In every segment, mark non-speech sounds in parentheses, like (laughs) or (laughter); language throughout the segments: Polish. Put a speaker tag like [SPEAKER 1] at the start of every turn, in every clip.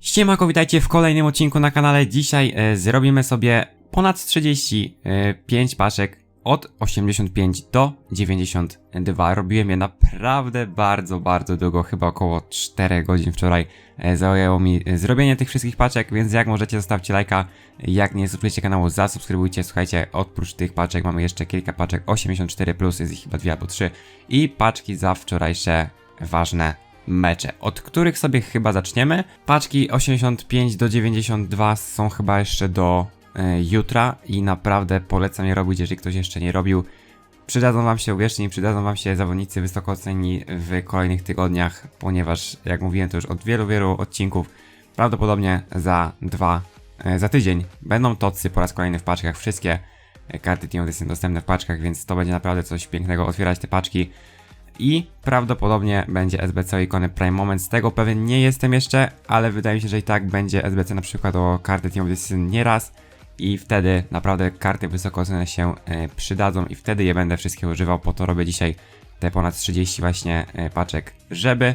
[SPEAKER 1] Siemako, witajcie w kolejnym odcinku na kanale. Dzisiaj e, zrobimy sobie ponad 35 paczek od 85 do 92. Robiłem je naprawdę bardzo, bardzo długo, chyba około 4 godzin wczoraj e, zajęło mi e, zrobienie tych wszystkich paczek, więc jak możecie zostawcie lajka, jak nie subskrybujecie kanału, zasubskrybujcie. Słuchajcie, oprócz tych paczek mamy jeszcze kilka paczek 84+, plus, jest ich chyba 2 albo 3 i paczki za wczorajsze ważne mecze, od których sobie chyba zaczniemy. Paczki 85 do 92 są chyba jeszcze do e, jutra i naprawdę polecam je robić, jeżeli ktoś jeszcze nie robił. Przydadzą wam się, uwierzcie mi, przydadzą wam się zawodnicy wysoko ocenieni w kolejnych tygodniach, ponieważ jak mówiłem to już od wielu, wielu odcinków, prawdopodobnie za dwa, e, za tydzień będą tocy po raz kolejny w paczkach, wszystkie karty Team Season dostępne w paczkach, więc to będzie naprawdę coś pięknego otwierać te paczki i prawdopodobnie będzie SBC ikony Prime Moment. Z tego pewien nie jestem jeszcze, ale wydaje mi się, że i tak będzie SBC na przykład o karty Team of Season nieraz i wtedy naprawdę karty wysoko ocenione się e, przydadzą i wtedy je będę wszystkie używał. Po to robię dzisiaj te ponad 30 właśnie e, paczek, żeby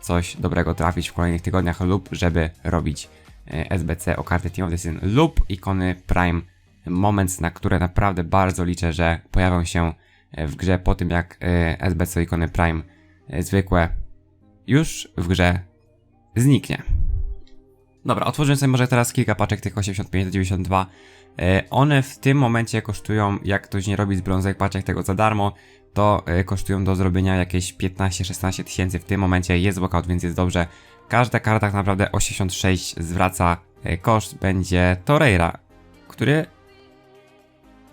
[SPEAKER 1] coś dobrego trafić w kolejnych tygodniach lub żeby robić e, SBC o karty Team of Season lub ikony Prime Moments, na które naprawdę bardzo liczę, że pojawią się w grze po tym jak e, SBC ikony Prime e, zwykłe już w grze zniknie. Dobra, otworzymy sobie może teraz kilka paczek tych 85 do 92. E, One w tym momencie kosztują, jak ktoś nie robi z brązowych paczek tego za darmo, to e, kosztują do zrobienia jakieś 15-16 tysięcy. W tym momencie jest walkout, więc jest dobrze. Każda karta tak naprawdę 86 zwraca e, koszt. Będzie Torreira, który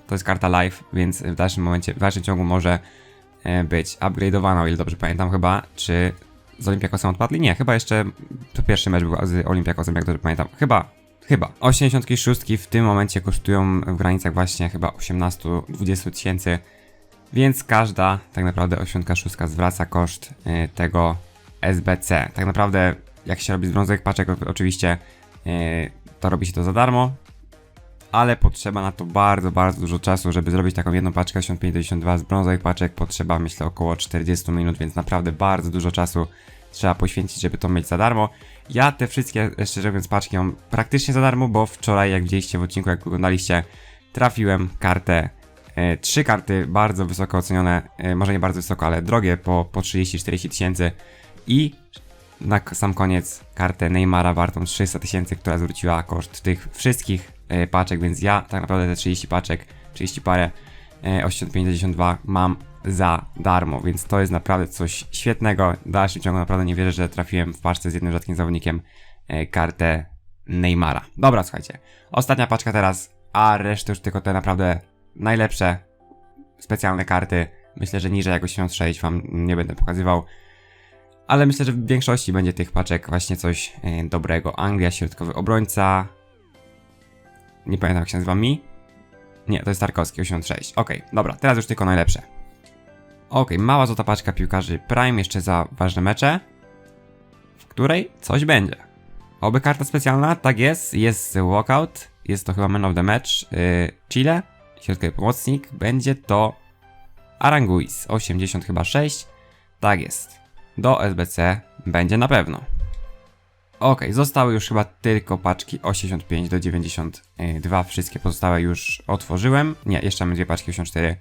[SPEAKER 1] to jest karta live, więc w dalszym momencie, w dalszym ciągu może e, być upgrade'owana, o ile dobrze pamiętam chyba, czy z Olympiakosem odpadli? Nie, chyba jeszcze to pierwszy mecz był z Olympiakosem, jak dobrze pamiętam. Chyba, chyba. 86 w tym momencie kosztują w granicach właśnie chyba 18-20 tysięcy, więc każda tak naprawdę 86 zwraca koszt e, tego SBC. Tak naprawdę jak się robi z brązowych paczek, oczywiście e, to robi się to za darmo, ale potrzeba na to bardzo, bardzo dużo czasu, żeby zrobić taką jedną paczkę 85-92 z brązowych paczek potrzeba myślę około 40 minut, więc naprawdę bardzo dużo czasu trzeba poświęcić, żeby to mieć za darmo. Ja te wszystkie, szczerze mówiąc, paczki mam praktycznie za darmo, bo wczoraj, jak widzieliście w odcinku, jak oglądaliście, trafiłem kartę, e, trzy karty bardzo wysoko ocenione, e, może nie bardzo wysoko, ale drogie, po, po 30-40 tysięcy i na sam koniec kartę Neymara wartą 300 tysięcy, która zwróciła koszt tych wszystkich paczek, więc ja tak naprawdę te 30 paczek, 30 parę e, 85-92 mam za darmo, więc to jest naprawdę coś świetnego. W dalszym ciągu naprawdę nie wierzę, że trafiłem w paczce z jednym rzadkim zawodnikiem e, kartę Neymara. Dobra, słuchajcie. Ostatnia paczka teraz, a resztę już tylko te naprawdę najlepsze specjalne karty. Myślę, że niżej jak 86 wam nie będę pokazywał. Ale myślę, że w większości będzie tych paczek właśnie coś e, dobrego. Anglia, środkowy obrońca. Nie pamiętam jak się nazywa mi. Nie, to jest Tarkowski 86. Okej, dobra, teraz już tylko najlepsze. Okej, mała złota paczka piłkarzy Prime jeszcze za ważne mecze, w której coś będzie. Oby karta specjalna, tak jest, jest walkout, jest to chyba man of the match, yy, Chile, środkowy pomocnik, będzie to Aranguiz, 80 chyba 6, tak jest. Do SBC będzie na pewno. Ok, zostały już chyba tylko paczki 85 do 92. Wszystkie pozostałe już otworzyłem. Nie, jeszcze mamy dwie paczki 84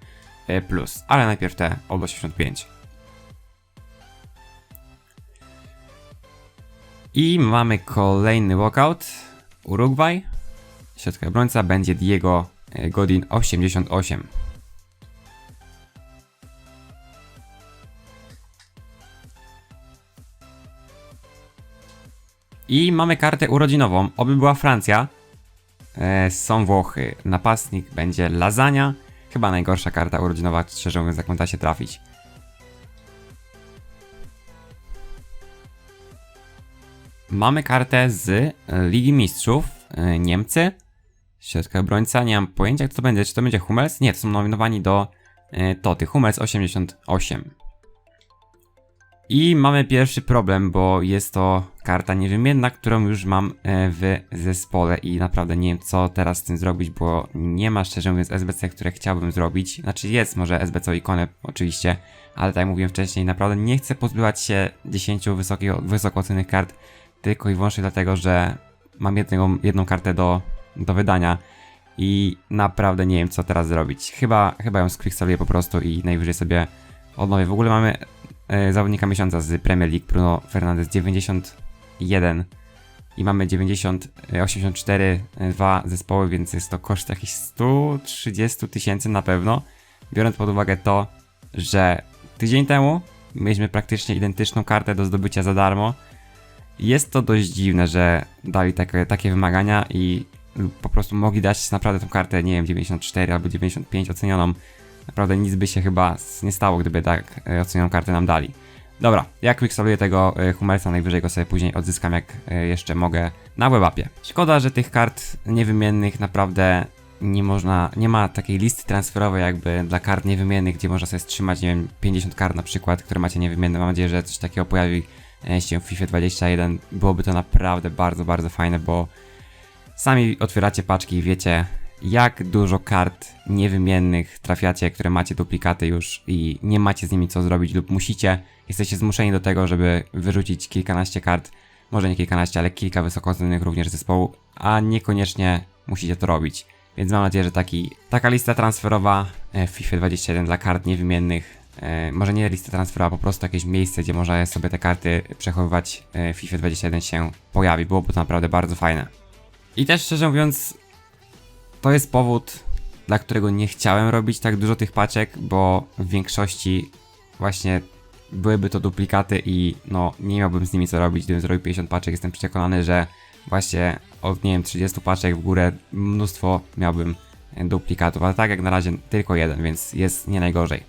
[SPEAKER 1] e, plus, ale najpierw te od 85. I mamy kolejny walkout. Uruguay. Środkowy obrońca będzie Diego e, Godin 88. I mamy kartę urodzinową. Oby była Francja. E, są Włochy. Napastnik będzie Lasagna. Chyba najgorsza karta urodzinowa, szczerze mówiąc, jak da się trafić. Mamy kartę z Ligi Mistrzów. E, Niemcy. Środka obrońca. Nie mam pojęcia, kto to będzie. Czy to będzie Hummels? Nie, to są nominowani do e, Toty. Hummels 88. I mamy pierwszy problem, bo jest to karta niewymienna, którą już mam e, w zespole i naprawdę nie wiem co teraz z tym zrobić, bo nie ma szczerze mówiąc SBC, które chciałbym zrobić. Znaczy jest może SBC ikonę oczywiście, ale tak jak mówiłem wcześniej, naprawdę nie chcę pozbywać się 10 wysokich, wysoko ocenionych kart tylko i wyłącznie dlatego, że mam jedną, jedną kartę do, do wydania i naprawdę nie wiem co teraz zrobić. Chyba, chyba ją squicksoluję po prostu i najwyżej sobie odnowię. W ogóle mamy e, zawodnika miesiąca z Premier League, Bruno Fernandes 91 i mamy 90, e, 84, e, dwa zespoły, więc jest to koszt jakichś 130 tysięcy na pewno. Biorąc pod uwagę to, że tydzień temu mieliśmy praktycznie identyczną kartę do zdobycia za darmo. Jest to dość dziwne, że dali takie, takie wymagania i po prostu mogli dać naprawdę tą kartę, nie wiem, 94 albo 95 ocenioną. Naprawdę nic by się chyba nie stało, gdyby tak e, ocenioną kartę nam dali. Dobra, jak quicksoluję tego e, Humelsa, najwyżej go sobie później odzyskam, jak e, jeszcze mogę na webapie. Szkoda, że tych kart niewymiennych naprawdę nie można, nie ma takiej listy transferowej jakby dla kart niewymiennych, gdzie można sobie strzymać, nie wiem, 50 kart na przykład, które macie niewymienne. Mam nadzieję, że coś takiego pojawi e, się w FIFA 21. Byłoby to naprawdę bardzo, bardzo fajne, bo sami otwieracie paczki i wiecie, jak dużo kart niewymiennych trafiacie, które macie duplikaty już i nie macie z nimi co zrobić lub musicie, jesteście zmuszeni do tego, żeby wyrzucić kilkanaście kart, może nie kilkanaście, ale kilka wysokocennych również zespołu, a niekoniecznie musicie to robić. Więc mam nadzieję, że taki, taka lista transferowa e, w FIFA 21 dla kart niewymiennych, e, może nie lista transferowa, po prostu jakieś miejsce, gdzie można sobie te karty przechowywać e, w FIFA 21 się pojawi. Byłoby to naprawdę bardzo fajne. I też szczerze mówiąc, to jest powód, dla którego nie chciałem robić tak dużo tych paczek, bo w większości właśnie byłyby to duplikaty i no nie miałbym z nimi co robić, gdybym zrobił 50 paczek. Jestem przekonany, że właśnie od nie wiem 30 paczek w górę mnóstwo miałbym duplikatów, ale tak jak na razie tylko jeden, więc jest nie najgorzej.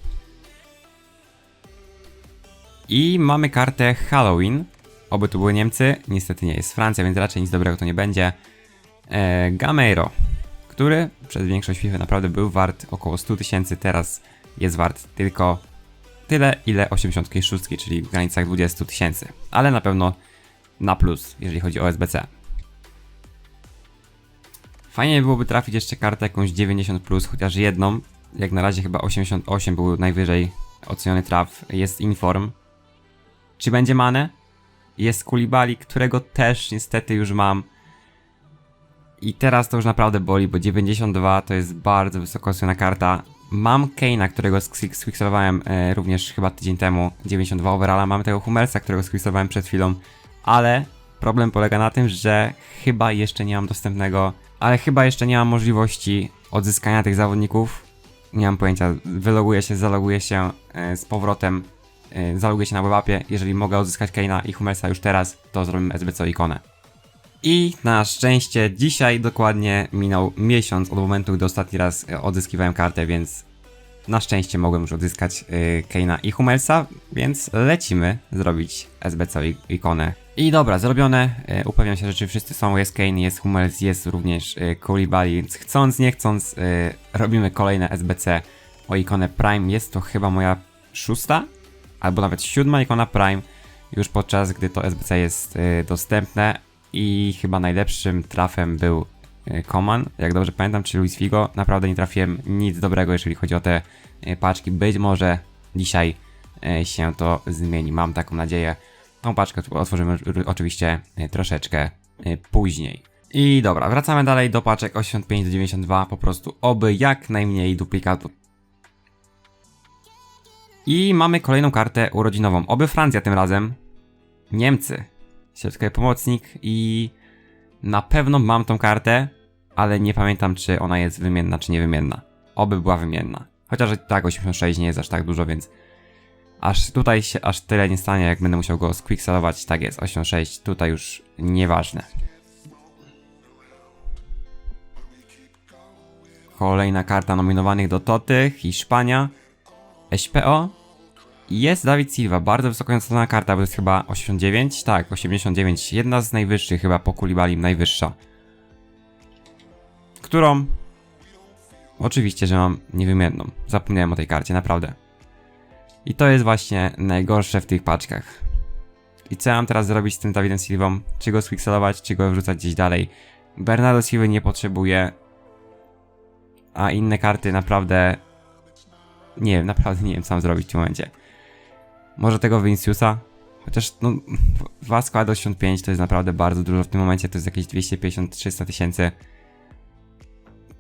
[SPEAKER 1] I mamy kartę Halloween. Oby tu były Niemcy, niestety nie jest Francja, więc raczej nic dobrego to nie będzie. E, Gameiro, który przez większość FIFA naprawdę był wart około 100 tysięcy, teraz jest wart tylko tyle, ile 86, czyli w granicach 20 tysięcy. Ale na pewno na plus, jeżeli chodzi o SBC. Fajnie byłoby trafić jeszcze kartę jakąś 90, plus, chociaż jedną. Jak na razie chyba 88 był najwyżej oceniony traf. Jest Inform. Czy będzie Mane? Jest Kulibali, którego też niestety już mam. I teraz to już naprawdę boli, bo 92 to jest bardzo wysoko oceniona karta. Mam Kane'a, którego squicksolowałem e, również chyba tydzień temu, 92 overalla. Mamy tego Humelsa, którego squicksolowałem przed chwilą, ale problem polega na tym, że chyba jeszcze nie mam dostępnego, ale chyba jeszcze nie mam możliwości odzyskania tych zawodników. Nie mam pojęcia, wyloguję się, zaloguję się e, z powrotem, e, zaloguję się na webapie. Jeżeli mogę odzyskać Kane'a i Humelsa już teraz, to zrobimy SBC ikonę. I na szczęście dzisiaj dokładnie minął miesiąc od momentu, gdy ostatni raz e, odzyskiwałem kartę, więc na szczęście mogłem już odzyskać y, Kane'a i Hummelsa, więc lecimy zrobić SBC ikonę. I dobra, zrobione. Y, upewniam się, że czy wszyscy są. Jest Kane, jest Hummels, jest również y, Koulibaly, więc chcąc, nie chcąc, y, robimy kolejne SBC o ikonę Prime. Jest to chyba moja szósta, albo nawet siódma ikona Prime, już podczas gdy to SBC jest dostępne. I chyba najlepszym trafem był y, Coman, jak dobrze pamiętam, czy Luis Figo. Naprawdę nie trafiłem nic dobrego, jeżeli chodzi o te y, paczki. Być może dzisiaj y, się to zmieni. Mam taką nadzieję. Tą paczkę otworzymy oczywiście troszeczkę później. I dobra, wracamy dalej do paczek 85 do 92. Po prostu oby jak najmniej duplikatów. I mamy kolejną kartę urodzinową. Oby Francja tym razem. Niemcy. Środkowy pomocnik i na pewno mam tą kartę, ale nie pamiętam czy ona jest wymienna czy niewymienna. Oby była wymienna. Chociaż tak 86 nie jest aż tak dużo, więc aż tutaj się aż tyle nie stanie, jak będę musiał go squicksalować. Tak jest, 86 tutaj już nieważne. Kolejna karta nominowanych do Toty, Hiszpania, SPO, jest Dawid Silva, bardzo wysoko oceniona karta, bo jest chyba 89, tak, 89, jedna z najwyższych, chyba po Kulibalim najwyższa. Którą oczywiście, że mam niewymienną. Zapomniałem o tej karcie, naprawdę. I to jest właśnie najgorsze w tych paczkach. I co mam teraz zrobić z tym Dawidem Silvą? Czy go squicksalować, czy go wrzucać gdzieś dalej? Bernardo Silva nie potrzebuje, a inne karty naprawdę... Nie wiem, naprawdę nie wiem co mam zrobić w tym momencie. Może tego Viniciusa? Chociaż no, dwa składy 85 to jest naprawdę bardzo dużo. W tym momencie to jest jakieś 250-300 tysięcy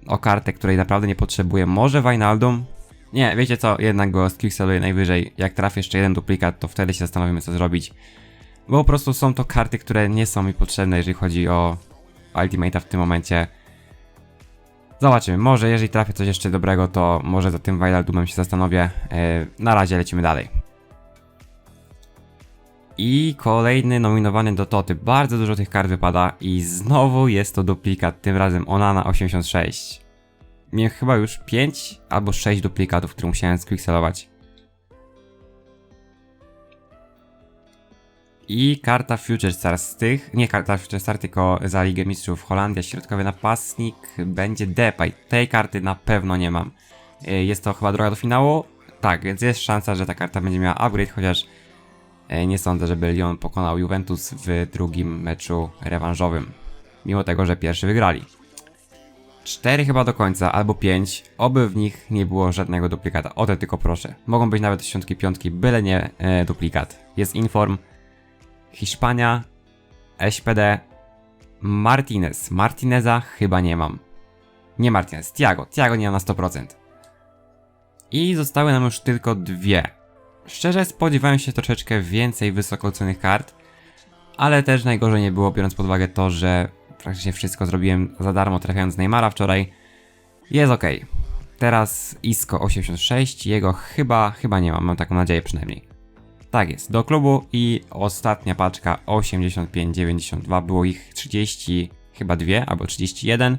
[SPEAKER 1] o kartę, której naprawdę nie potrzebuję. Może Wijnaldum? Nie, wiecie co, jednak go skickseluję najwyżej. Jak trafię jeszcze jeden duplikat, to wtedy się zastanowimy co zrobić. Bo po prostu są to karty, które nie są mi potrzebne, jeżeli chodzi o Ultimate'a w tym momencie. Zobaczymy, może jeżeli trafię coś jeszcze dobrego, to może za tym Wijnaldumem się zastanowię. Yy, na razie lecimy dalej. I kolejny nominowany do Toty. Bardzo dużo tych kart wypada i znowu jest to duplikat, tym razem Onana 86. Miałem chyba już 5 albo 6 duplikatów, które musiałem squickselować. I karta Future Stars z tych, nie karta Future Star, tylko za Ligę Mistrzów Holandia, środkowy napastnik będzie Depay. Tej karty na pewno nie mam. Y, Jest to chyba droga do finału? Tak, więc jest szansa, że ta karta będzie miała upgrade, chociaż Nie sądzę, żeby Lyon pokonał Juventus w drugim meczu rewanżowym. Mimo tego, że pierwszy wygrali. Cztery chyba do końca, albo pięć. Oby w nich nie było żadnego duplikata. O te tylko proszę. Mogą być nawet dziesiątki, piątki, byle nie e, duplikat. Jest Inform, Hiszpania, SPD, Martinez. Martineza chyba nie mam. Nie Martinez, Tiago. Tiago nie mam na 100%. I zostały nam już tylko dwie. Szczerze spodziewałem się troszeczkę więcej wysoko cennych kart, ale też najgorzej nie było, biorąc pod uwagę to, że praktycznie wszystko zrobiłem za darmo, trafiając Neymara wczoraj. Jest ok. Teraz Isco 86, jego chyba, chyba nie mam, mam taką nadzieję przynajmniej. Tak jest, do klubu i ostatnia paczka 85-92, było ich 30, chyba dwie, albo 31.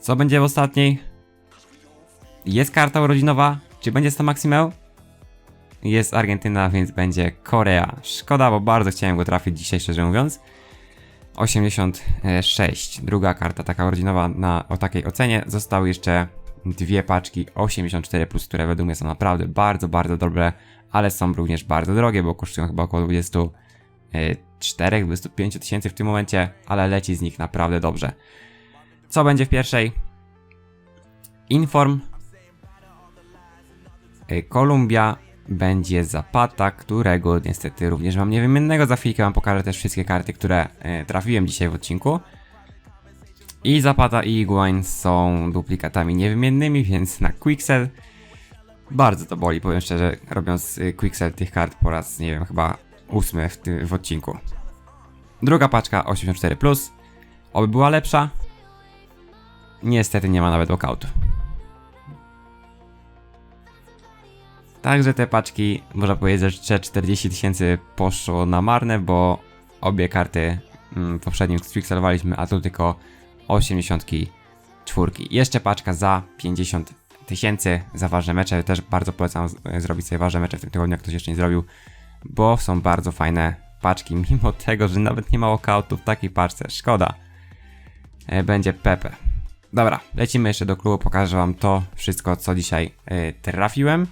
[SPEAKER 1] Co będzie w ostatniej? Jest karta urodzinowa, czy będzie to Maximeu? Jest Argentyna, więc będzie Korea. Szkoda, bo bardzo chciałem go trafić dzisiaj, szczerze mówiąc. 86. Druga karta taka urodzinowa na, o takiej ocenie. Zostały jeszcze dwie paczki 84, plus, które według mnie są naprawdę bardzo, bardzo dobre, ale są również bardzo drogie, bo kosztują chyba około 24-25 tysięcy w tym momencie, ale leci z nich naprawdę dobrze. Co będzie w pierwszej? Inform. Y, Kolumbia będzie Zapata, którego niestety również mam niewymiennego. Za chwilkę wam pokażę też wszystkie karty, które e, trafiłem dzisiaj w odcinku. I Zapata i Iguain są duplikatami niewymiennymi, więc na Quicksell bardzo to boli, powiem szczerze, robiąc y, Quicksell tych kart po raz, nie wiem, chyba ósmy w, tym w odcinku. Druga paczka 84+. Oby była lepsza. Niestety nie ma nawet walkoutu. Także te paczki, można powiedzieć, że 40 tysięcy poszło na marne, bo obie karty mm, poprzednim spikselowaliśmy, a tu tylko 84. Jeszcze paczka za 50 tysięcy za ważne mecze. Też bardzo polecam z- zrobić sobie ważne mecze w tym tygodniu, jak ktoś jeszcze nie zrobił, bo są bardzo fajne paczki, (laughs) mimo tego, że nawet nie ma walkoutu w takiej paczce. Szkoda. E, Będzie Pepe. Dobra, lecimy jeszcze do klubu, pokażę wam to wszystko, co dzisiaj e, trafiłem.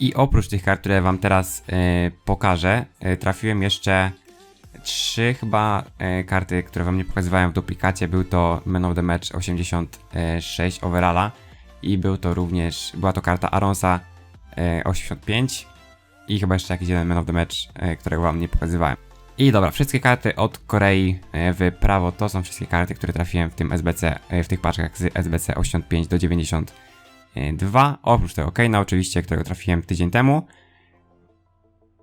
[SPEAKER 1] I oprócz tych kart, które wam teraz e, pokażę, e, trafiłem jeszcze trzy chyba e, karty, które wam nie pokazywałem w duplikacie. Był to Man of the Match 86 overalla i był to również, była to karta Aronsa e, 85 i chyba jeszcze jakiś jeden Man of the Match, którego wam nie pokazywałem. I dobra, wszystkie karty od Korei w prawo to są wszystkie karty, które trafiłem w tym SBC, w tych paczkach z SBC 85 do 90 2, oprócz tego Kane'a oczywiście, którego trafiłem tydzień temu.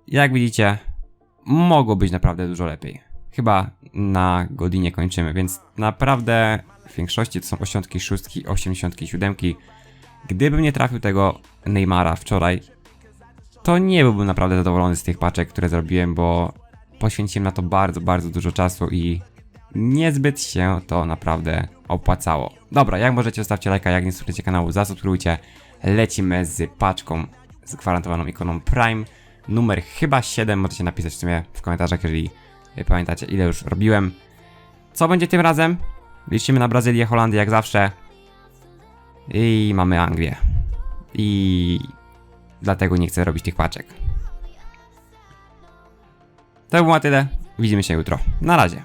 [SPEAKER 1] Jak widzicie, mogło być naprawdę dużo lepiej. Chyba na godzinie kończymy, więc naprawdę w większości to są 86, 87. Gdybym nie trafił tego Neymara wczoraj, to nie byłbym naprawdę zadowolony z tych paczek, które zrobiłem, bo poświęciłem na to bardzo, bardzo dużo czasu i niezbyt się to naprawdę opłacało. Dobra, jak możecie zostawcie lajka, jak nie subskrybujecie kanału, zasubskrybujcie. Lecimy z paczką z gwarantowaną ikoną Prime. Numer chyba 7, możecie napisać w sumie w komentarzach, jeżeli pamiętacie ile już robiłem. Co będzie tym razem? Liczymy na Brazylię, Holandię jak zawsze. I mamy Anglię. I dlatego nie chcę robić tych paczek. To było na tyle. Widzimy się jutro. Na razie.